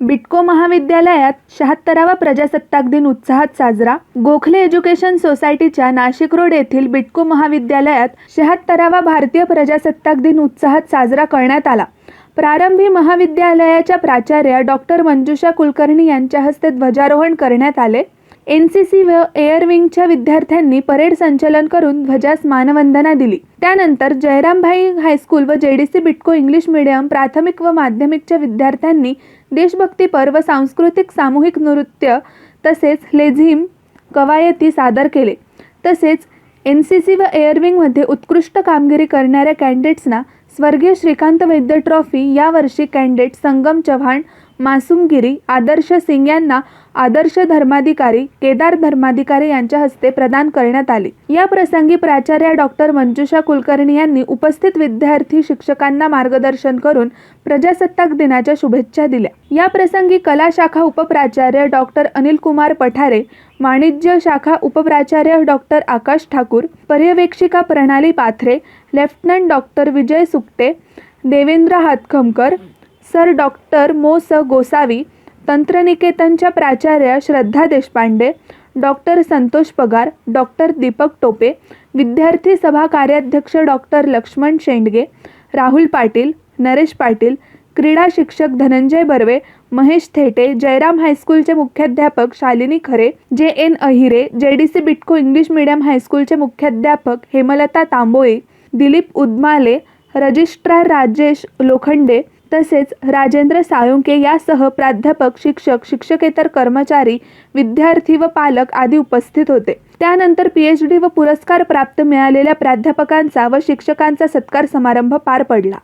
बिटको महाविद्यालयात शहात्तरावा प्रजासत्ताक दिन उत्साहात साजरा. गोखले एज्युकेशन सोसायटीच्या नाशिक रोड येथील बिटको महाविद्यालयात शहात्तरावा भारतीय प्रजासत्ताक दिन उत्साहात साजरा करण्यात आला. प्रारंभी महाविद्यालयाच्या प्राचार्या डॉक्टर मंजुषा कुलकर्णी यांच्या हस्ते ध्वजारोहण करण्यात आले. एन सी सी व एअर विंगच्या विद्यार्थ्यांनी परेड संचलन करून ध्वजास मानवंदना दिली. त्यानंतर जयरामभाई हायस्कूल व J D C Bytco English medium प्राथमिक व माध्यमिकच्या विद्यार्थ्यांनी देशभक्तीपर व सांस्कृतिक सामूहिक नृत्य तसेच लेझिम कवायती सादर केले. तसेच एन सी सी व एअरविंगमध्ये उत्कृष्ट कामगिरी करणाऱ्या कॅन्डिडेट्सना स्वर्गीय श्रीकांत वैद्य ट्रॉफी यावर्षी कॅन्डिडेट संगम चव्हाण मासूम गिरी आदर्श सिंग यांना आदर्श धर्माधिकारी केदार धर्माधिकारी यांच्या हस्ते प्रदान करण्यात आले. या प्रसंगी प्राचार्या डॉक्टर मंजुषा कुलकर्णी यांनी उपस्थित विद्यार्थी शिक्षकांना मार्गदर्शन करून प्रजासत्ताक दिनाच्या शुभेच्छा दिल्या. या प्रसंगी कला शाखा उपप्राचार्य डॉक्टर अनिल कुमार पठारे वाणिज्य शाखा उपप्राचार्य doctor Akash Thakur पर्यवेक्षिका Pranali Pathare lieutenant doctor Vijay Sukte Devendra Hatkhamkar sir doctor मो स गोसावी तंत्रनिकेतनच्या प्राचार्या श्रद्धा देशपांडे डॉक्टर संतोष पगार डॉक्टर दीपक टोपे विद्यार्थी सभा कार्याध्यक्ष डॉक्टर लक्ष्मण शेंडगे राहुल पाटील नरेश पाटील क्रीडा शिक्षक धनंजय बर्वे महेश थेटे जयराम हायस्कूलचे मुख्याध्यापक शालिनी खरे J N Ahire J D C Bytco English medium हायस्कूलचे मुख्याध्यापक हेमलता तांबोळे दिलीप उदमाले रजिस्ट्रार राजेश लोखंडे तसेच राजेंद्र साळुंके यासह प्राध्यापक शिक्षक शिक्षकेतर कर्मचारी विद्यार्थी व पालक आदी उपस्थित होते. त्यानंतर पी एच डी व पुरस्कार प्राप्त मिळालेल्या प्राध्यापकांचा व शिक्षकांचा सत्कार समारंभ पार पडला.